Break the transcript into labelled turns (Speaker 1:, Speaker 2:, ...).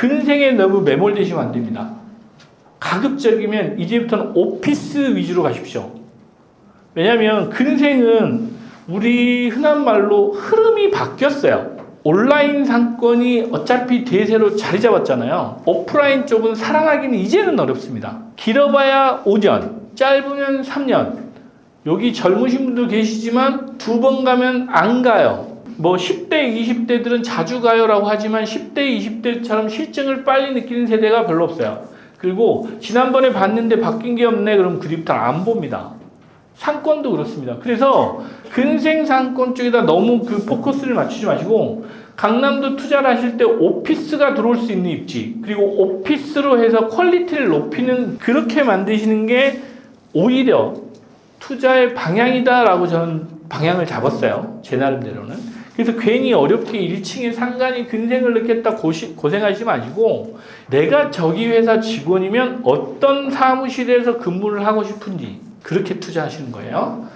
Speaker 1: 근생에 너무 매몰되시면 안 됩니다. 가급적이면 이제부터는 오피스 위주로 가십시오. 왜냐하면 근생은 우리 흔한 말로 흐름이 바뀌었어요. 온라인 상권이 어차피 대세로 자리 잡았잖아요. 오프라인 쪽은 살아나기는 이제는 어렵습니다. 길어봐야 5년, 짧으면 3년. 여기 젊으신 분도 계시지만 두 번 가면 안 가요. 뭐 10대, 20대들은 자주 가요라고 하지만 10대, 20대처럼 실증을 빨리 느끼는 세대가 별로 없어요. 그리고 지난번에 봤는데 바뀐 게 없네 그럼 그 뒤부터 안 봅니다. 상권도 그렇습니다. 그래서 근생 상권 쪽에다 너무 그 포커스를 맞추지 마시고 강남도 투자를 하실 때 오피스가 들어올 수 있는 입지 그리고 오피스로 해서 퀄리티를 높이는 그렇게 만드시는 게 오히려 투자의 방향이다라고 저는 방향을 잡았어요. 제 나름대로는. 그래서 괜히 어렵게 1층에 상간이 근생을 넣겠다 고시, 고생하지 마시고 내가 저기 회사 직원이면 어떤 사무실에서 근무를 하고 싶은지 그렇게 투자하시는 거예요.